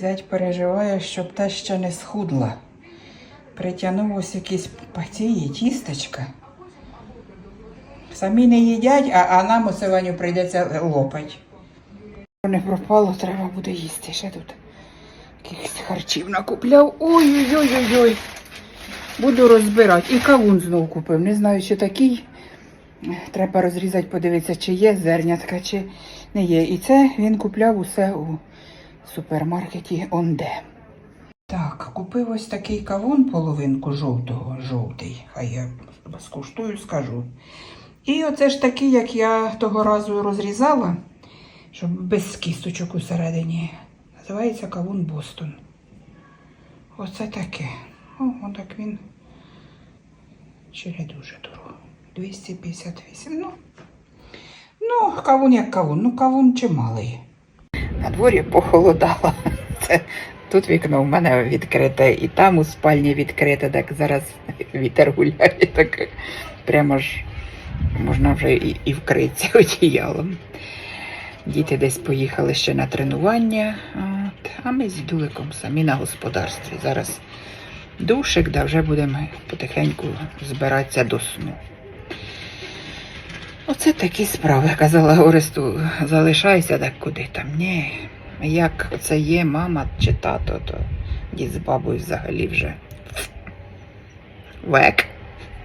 Зять переживає, щоб та ще не схудла. Притягнув ось якісь пації, тістечка. Самі не їдять, а, а нам оце Ваню прийдеться лопать. Не пропало, треба буде їсти. Ще тут якихось харчів накупляв. Ой-ой-ой-ой-ой. Буду розбирати. І кавун знов купив. Не знаю, чи такий. Треба розрізати, подивитися, чи є зернятка, чи не є. І це він купляв усе у супермаркеті Онде. Так, купив ось такий кавун, половинку жовтого, жовтий. Хай я скуштую, скажу. І оце ж такий, як я того разу розрізала, щоб без кісточок усередині. Називається кавун Бостон. Оце таке. О, отак він. Чи не дуже дорого. 258. Ну, ну, кавун як кавун. Ну, кавун чималий. На дворі похолодало. Це тут вікно в мене відкрите, і там у спальні відкрите, так зараз вітер гуляє, так прямо ж можна вже і, і вкритися одіялом. Діти десь поїхали ще на тренування, от, а ми з Дуликом самі на господарстві. Зараз душик, да вже будемо потихеньку збиратися до сну. Оце такі справи. Казала Оресту, залишайся так куди там. Ні. Як це є мама чи тато, то дід з бабою взагалі вже век.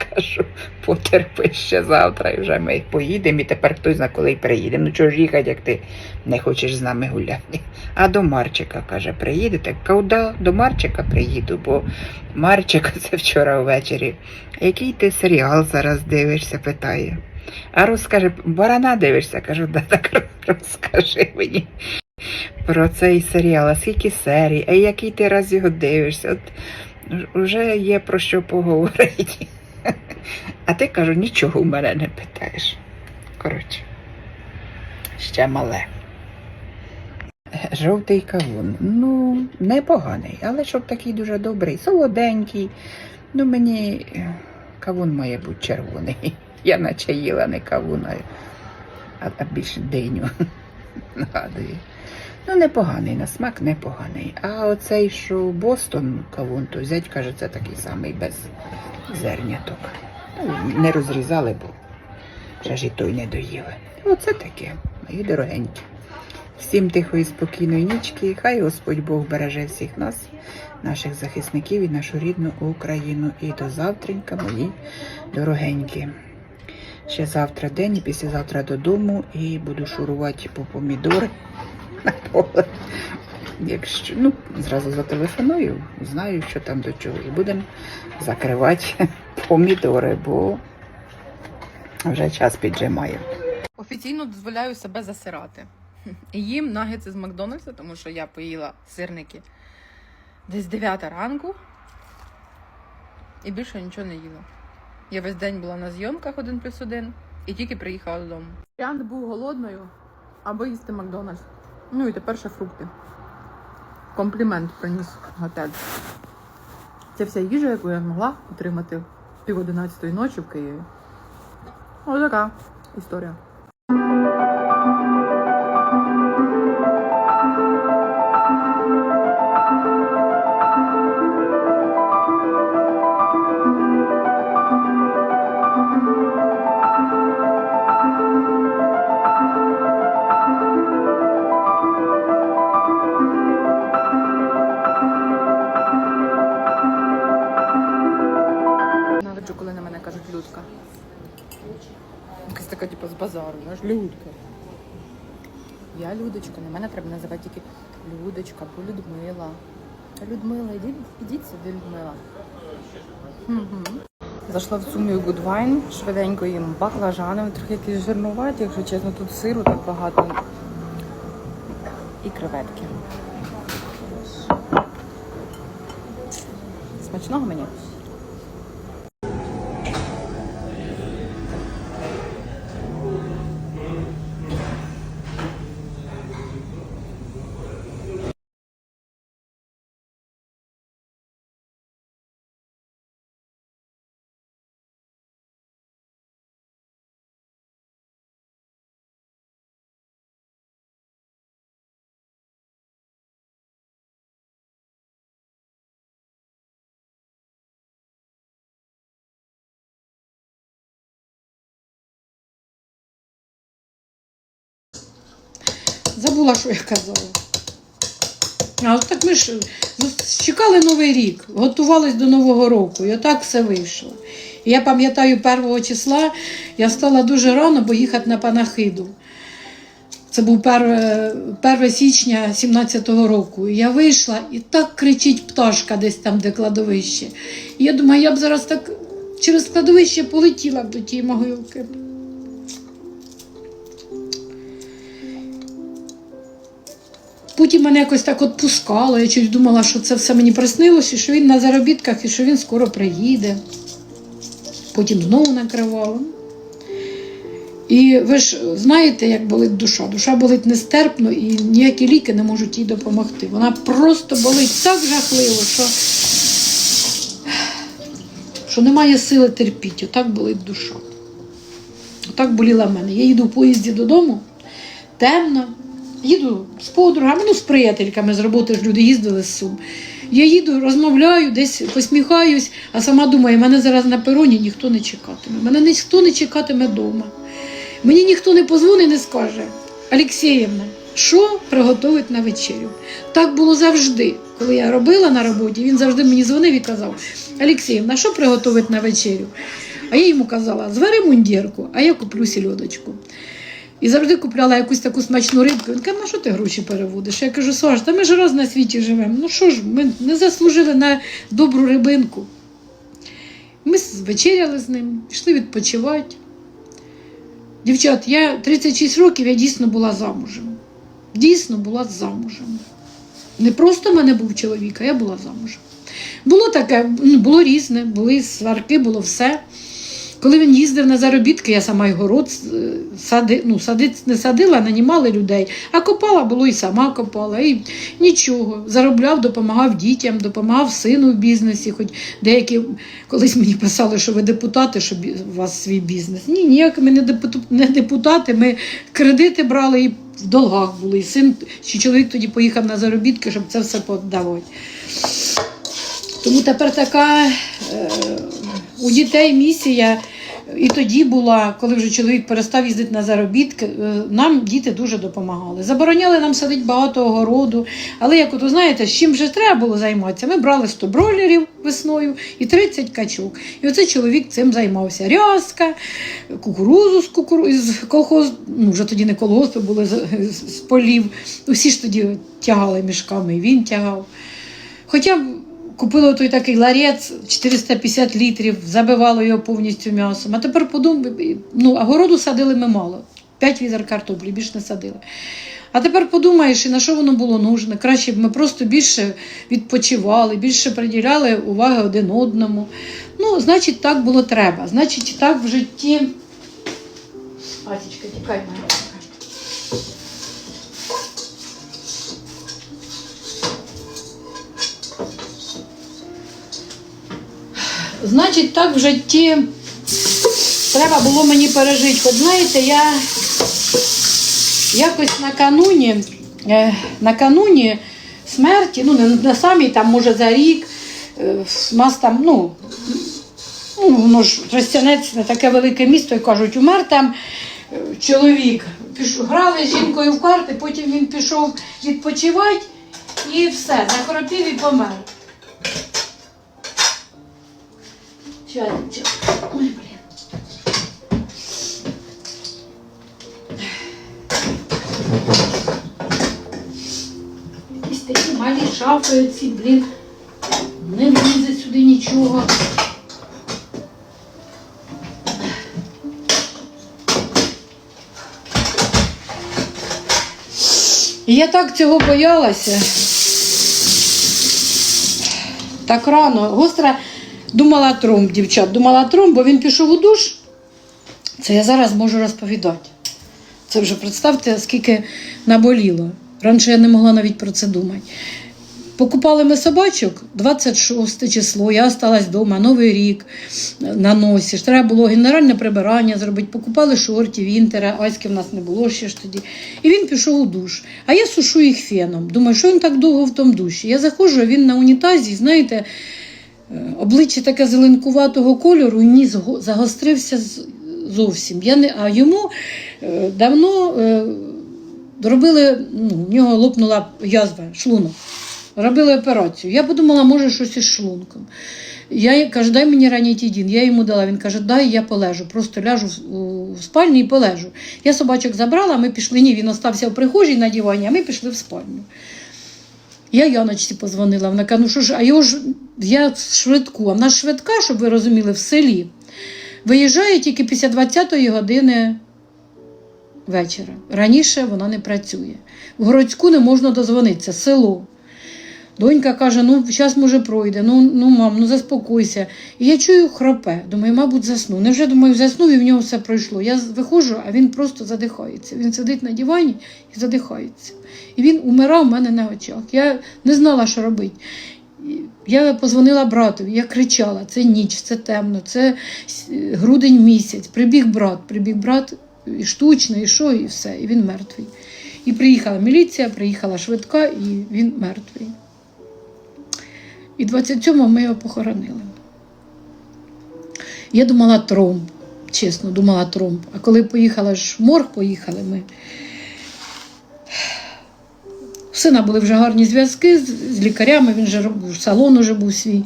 Кажу, потерпи ще завтра і вже ми поїдемо, і тепер хтось знає, коли й приїдемо. Ну чого ж їхати, як ти не хочеш з нами гуляти. А до Марчика, каже, приїдете? Куди до Марчика приїду, бо Марчик це вчора ввечері. Який ти серіал зараз дивишся? питає. А розкаже, барана дивишся? Кажу, да, так розкажи мені про цей серіал, а скільки серій, а який ти раз його дивишся? От вже є про що поговорити. А ти кажу, нічого у мене не питаєш. Коротше, ще мале. Жовтий кавун. Ну, непоганий, але щоб такий дуже добрий, солоденький. Ну, мені кавун має бути червоний. Я наче їла не кавун, а, більше диню. Нагадую. Ну, непоганий, на смак непоганий. А оцей, що Бостон кавун, то зять каже, це такий самий без зерняток. Ну, не розрізали, бо вже ж і той не доїли. Оце таке, мої дорогенькі. Всім тихої, спокійної нічки. Хай Господь Бог береже всіх нас, наших захисників і нашу рідну Україну. І до завтренька, мої дорогенькі. Ще завтра день і післязавтра додому і буду шурувати по помідори на поле. Якщо ну, зразу зателефоную, знаю, що там до чого. І будемо закривати помідори, бо вже час піджимає. Офіційно дозволяю себе засирати. І їм нагетси з Макдональдса, тому що я поїла сирники десь 9 ранку і більше нічого не їла. Я весь день була на зйомках один плюс один і тільки приїхала додому. Варіант був голодною або їсти Макдональдс. Ну і тепер ще фрукти. Комплімент приніс готель. Це вся їжа, яку я змогла отримати пів одинадцятої ночі в Києві. Ось така історія. Така, типу, з базару, знаєш, Людка. Я Людочка, на мене треба називати тільки Людочка або Людмила. Людмила, ідіть, ідіть сюди, Людмила. Угу. Зайшла в сумію Гудвайн, швиденько їм баклажани, трохи якісь жирнуваті, якщо чесно, тут сиру так багато. І креветки. Смачного мені. Забула, що я казала. А от так ми ж чекали Новий рік, готувались до Нового року, і отак все вийшло. Я пам'ятаю, 1 числа я стала дуже рано, бо їхати на панахиду. Це був 1, 1 січня 17-го року. Я вийшла і так кричить пташка десь там, де кладовище. І я думаю, я б зараз так через кладовище полетіла б до тієї могилки. Потім мене якось так відпускало. Я чуть думала, що це все мені приснилося, що він на заробітках і що він скоро приїде. Потім знову накривало. І ви ж знаєте, як болить душа. Душа болить нестерпно і ніякі ліки не можуть їй допомогти. Вона просто болить так жахливо, що, що немає сили терпіти. Отак болить душа. Отак боліла в мене. Я їду в поїзді додому, темно, їду з подругами, ну з приятельками з роботи ж люди їздили з Сум. Я їду, розмовляю, десь посміхаюсь, а сама думаю, мене зараз на пероні ніхто не чекатиме. Мене ніхто не чекатиме вдома. Мені ніхто не позвонить і не скаже, Алексіївна, що приготовить на вечерю? Так було завжди. Коли я робила на роботі, він завжди мені дзвонив і казав: Алексіївна, що приготовить на вечерю? А я йому казала, звари мундірку, а я куплю сільодочку. І завжди купляла якусь таку смачну рибку. Він каже, на що ти гроші переводиш? Я кажу, Саш, та ми ж раз на світі живемо. Ну що ж, ми не заслужили на добру рибинку. Ми вечеряли з ним, пішли відпочивати. Дівчат, я 36 років я дійсно була замужем. Дійсно була замужем. Не просто в мене був чоловік, а я була замужем. Було таке, ну, було різне, були сварки, було все. Коли він їздив на заробітки, я сама й город е, сади, ну, сади, не садила, нанімали людей, а копала було і сама копала, і нічого. Заробляв, допомагав дітям, допомагав сину в бізнесі. Хоч деякі колись мені писали, що ви депутати, що у вас свій бізнес. Ні, ніяк ми не депутати, ми кредити брали і в долгах були. І син чи чоловік тоді поїхав на заробітки, щоб це все подавати. Тому тепер така е, у дітей місія. І тоді була, коли вже чоловік перестав їздити на заробітки, е, нам діти дуже допомагали. Забороняли нам садити багато огороду. Але як от знаєте, з чим вже треба було займатися? Ми брали 100 бройлерів весною і 30 качок. І оцей чоловік цим займався. Рязка, кукурузу з кукуру... з колхоз, ну вже тоді не колгоспи були з полів. Усі ж тоді тягали мішками, і він тягав. Хоча б купили той такий ларець 450 літрів, забивало його повністю м'ясом. А тепер подумай, ну, а городу садили ми мало. 5 відер картоплі, більше не садили. А тепер подумаєш, і на що воно було нужне. Краще б ми просто більше відпочивали, більше приділяли уваги один одному. Ну, значить, так було треба. Значить, так в житті. Атічка, тікай моя. Значить, так в житті треба було мені пережити. От знаєте, я якось накануні, е, накануні смерті, ну не на самій, там, може, за рік, е, у нас там, ну, ну, воно ж Тростянець не таке велике місто, і кажуть, умер там е, чоловік. Грали з жінкою в карти, потім він пішов відпочивати і все, захоропів і помер. Щас. Ой, блін. Якісь такі малі шафи оці, блін. Не влізе сюди нічого. Я так цього боялася. Так рано. Гостра думала тромб, дівчат, думала тромб, бо він пішов у душ. Це я зараз можу розповідати. Це вже представте, скільки наболіло. Раніше я не могла навіть про це думати. Покупали ми собачок 26 число, я осталась вдома, Новий рік на носі. Треба було генеральне прибирання зробити. Покупали шортів, інтера, Аськи в нас не було ще ж тоді. І він пішов у душ. А я сушу їх феном. Думаю, що він так довго в тому душі. Я заходжу, він на унітазі, знаєте, обличчя таке зеленкуватого кольору, і ніс загострився зовсім. Я не, а йому е, давно. е, Робили, ну, в нього лопнула язва, шлунок. Робили операцію. Я подумала, може, щось із шлунком. Я кажу, дай мені ранітідін. Я йому дала. Він каже, дай я полежу. Просто ляжу в, спальні і полежу. Я собачок забрала, ми пішли. Ні, він остався в прихожій на дивані, а ми пішли в спальню. Я Яночці позвонила. Вона каже, ну що ж, а його ж я швидку. А в швидка, щоб ви розуміли, в селі. Виїжджає тільки після 20-ї години вечора. Раніше вона не працює. В городську не можна дозвонитися, село. Донька каже: ну, зараз може пройде, ну, ну мам, ну заспокойся. І я чую хропе. Думаю, мабуть, заснув. Невже думаю, заснув і в нього все пройшло. Я виходжу, а він просто задихається. Він сидить на дивані і задихається. І він умирав у мене на очах. Я не знала, що робити. Я позвонила братові, я кричала: це ніч, це темно, це грудень місяць. Прибіг брат, прибіг брат і штучно, і що, і все, і він мертвий. І приїхала міліція, приїхала швидка, і він мертвий. І 27-го ми його похоронили. Я думала тромб, чесно, думала тромб. А коли поїхала ж в морг, поїхали ми. У сина були вже гарні зв'язки з, лікарями, він же роб- салон уже був свій.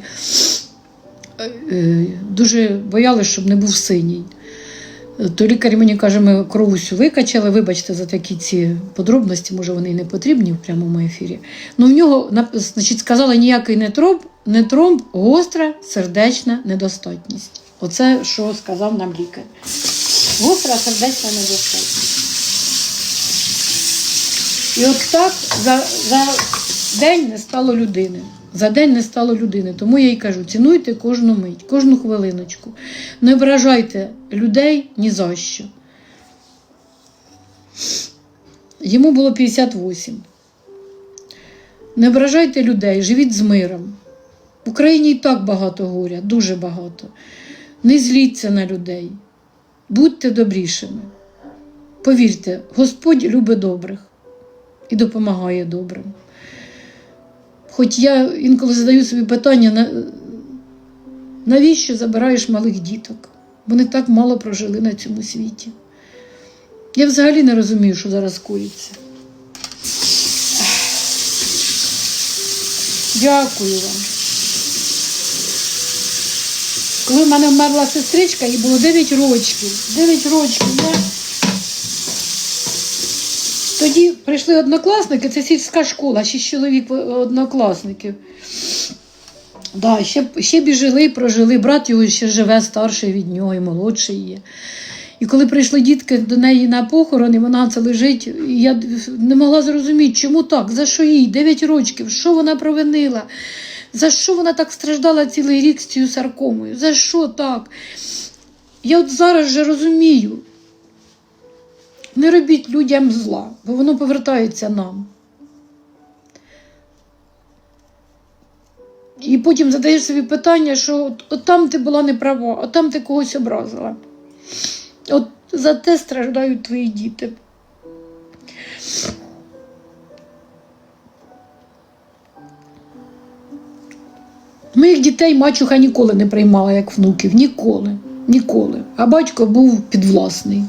Е, Дуже боялися, щоб не був синій. То лікар мені каже, ми кров усю викачали. Вибачте за такі ці подробності, може вони і не потрібні в прямому ефірі. Ну в нього значить, сказали ніякий не тромб, не тромб, гостра сердечна недостатність. Оце що сказав нам лікар. Гостра сердечна недостатність. І от так за, за день не стало людини. За день не стало людини. Тому я їй кажу: цінуйте кожну мить, кожну хвилиночку. Не ображайте людей ні за що. Йому було 58. Не ображайте людей, живіть з миром. В Україні і так багато горя, дуже багато. Не зліться на людей, будьте добрішими. Повірте, Господь любить добрих і допомагає добрим. Хоч я інколи задаю собі питання, навіщо забираєш малих діток? Вони так мало прожили на цьому світі. Я взагалі не розумію, що зараз коїться. Дякую вам. Коли в мене вмерла сестричка, їй було 9 років. 9 років. Я... Тоді прийшли однокласники, це сільська школа, шість чоловік однокласників. Да, ще, ще біжили прожили. Брат його ще живе старший від нього і молодший є. І коли прийшли дітки до неї на похорон, і вона це лежить, я не могла зрозуміти, чому так, за що їй 9 років, що вона провинила, за що вона так страждала цілий рік з цією саркомою, за що так? Я от зараз же розумію, не робіть людям зла, бо воно повертається нам. І потім задаєш собі питання, що от, от там ти була неправа, от там ти когось образила. От за те страждають твої діти. Моїх дітей мачуха ніколи не приймала як внуків. Ніколи. Ніколи. А батько був підвласний.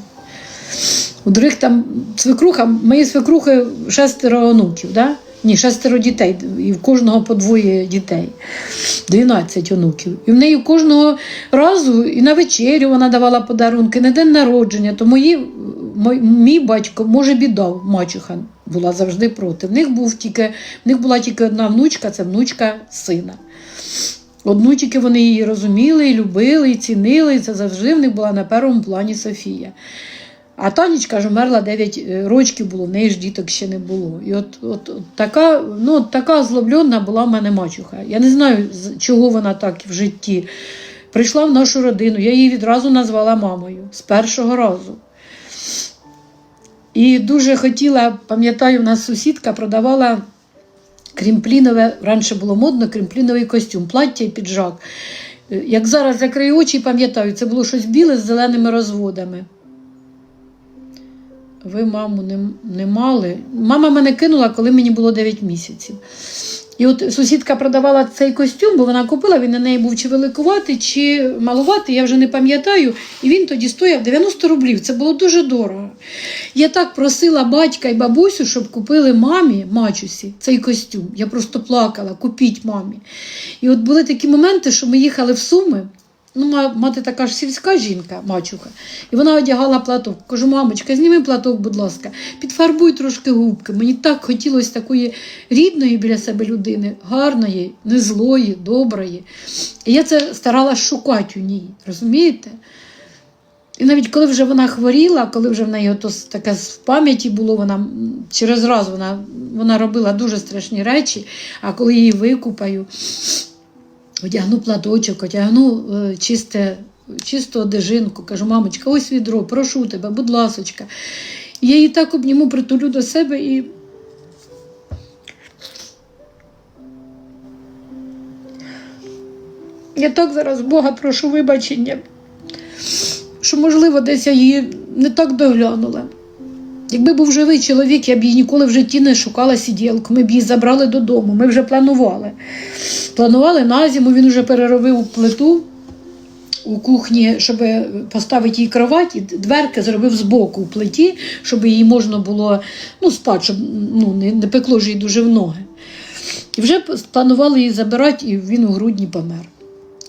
У других там свекруха, мої свекрухи шестеро онуків, да? Ні, шестеро дітей, і в кожного по двоє дітей. 12 онуків. І в неї кожного разу і на вечерю вона давала подарунки, на день народження. То мої, мой, мій батько, може, бідав, мачуха була завжди проти. В них, був тільки, в них була тільки одна внучка, це внучка сина. Одну тільки вони її розуміли, і любили, і цінили, і це завжди в них була на першому плані Софія. А Танечка ж вмерла 9 років було, в неї ж діток ще не було. І от, от, от така, ну, от така злоблена була в мене мачуха. Я не знаю, чого вона так в житті. Прийшла в нашу родину, я її відразу назвала мамою з першого разу. І дуже хотіла, пам'ятаю, в нас сусідка продавала крімплінове, раніше було модно, крімпліновий костюм, плаття і піджак. Е, Як зараз закрию очі, пам'ятаю, це було щось біле з зеленими розводами. Ви маму не, не мали. Мама мене кинула, коли мені було 9 місяців. І от сусідка продавала цей костюм, бо вона купила, він на неї був чи великувати, чи малувати, я вже не пам'ятаю. І він тоді стояв 90 рублів. Це було дуже дорого. Я так просила батька і бабусю, щоб купили мамі, мачусі, цей костюм. Я просто плакала, купіть мамі. І от були такі моменти, що ми їхали в Суми. Ну, мати така ж сільська жінка, мачуха, і вона одягала платок. Кажу, мамочка, зніми платок, будь ласка, підфарбуй трошки губки. Мені так хотілося такої рідної біля себе людини, гарної, не злої, доброї. І я це старалась шукати у ній, розумієте? І навіть коли вже вона хворіла, коли вже в неї таке в пам'яті було, вона через раз вона, вона робила дуже страшні речі, а коли її викупаю, одягну платочок, одягну е, чисте, чисту одежинку, кажу, мамочка, ось відро, прошу тебе, будь ласочка. Я її так обніму, притулю до себе і. Я так зараз Бога прошу вибачення, що, можливо, десь я її не так доглянула. Якби був живий чоловік, я б її ніколи в житті не шукала сиділку. Ми б її забрали додому. Ми вже планували. Планували на зиму, він вже переробив плиту у кухні, щоб поставити їй кровать, і дверки зробив збоку у плиті, щоб її можна було ну, спати, щоб ну, не, не пекло ж їй дуже в ноги. І вже планували її забирати, і він у грудні помер.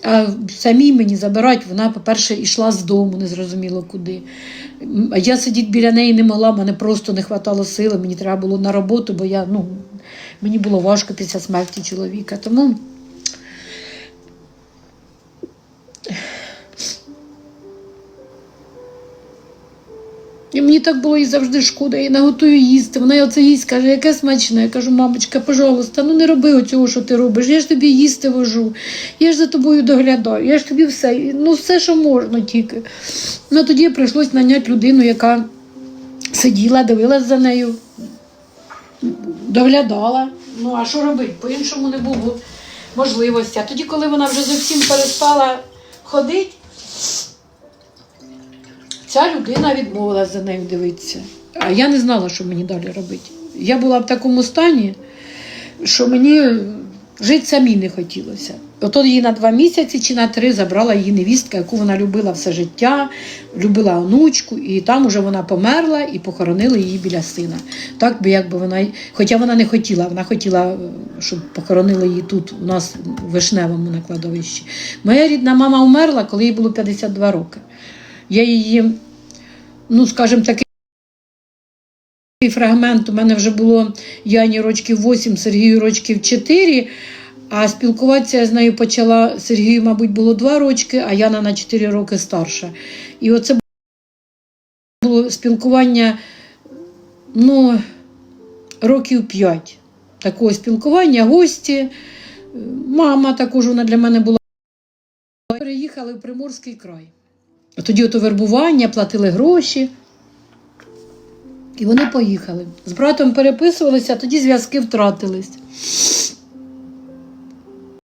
А самі мені забирають, вона, по-перше, йшла з дому, незрозуміло куди. А я сидіти біля неї не могла, мене просто не вистачало сили, мені треба було на роботу, бо я, ну, мені було важко після смерті чоловіка. Тому І мені так було і завжди шкода, я наготую їсти. Вона оце їсть, каже, яке смачне. Я кажу, мамочка, пожалуйста, ну не роби оцього, що ти робиш. Я ж тобі їсти вожу, я ж за тобою доглядаю, я ж тобі все, ну все, що можна тільки. Ну тоді прийшлось наняти людину, яка сиділа, дивилась за нею, доглядала. Ну а що робити? По-іншому не було можливості. А тоді, коли вона вже зовсім перестала ходити, Ця людина відмовилася за нею дивитися. А я не знала, що мені далі робити. Я була в такому стані, що мені жити самі не хотілося. Ото її на два місяці чи на три забрала її невістка, яку вона любила все життя, любила онучку, і там уже вона померла і похоронили її біля сина. Так би якби вона, хоча вона не хотіла, вона хотіла, е, щоб похоронили її тут, у нас в Вишневому на кладовищі. Моя рідна мама вмерла, коли їй було 52 роки. Я її, ну, скажімо, такий фрагмент у мене вже було Яні рочків 8, Сергію рочків 4, а спілкуватися я з нею почала Сергію, мабуть, було 2 рочки, а Яна на 4 роки старша. І оце було спілкування, ну, років 5 такого спілкування, гості. Мама також вона для мене була. Переїхали в Приморський край. А Тоді ото вербування, платили гроші. І вони поїхали. З братом переписувалися, а тоді зв'язки втратились.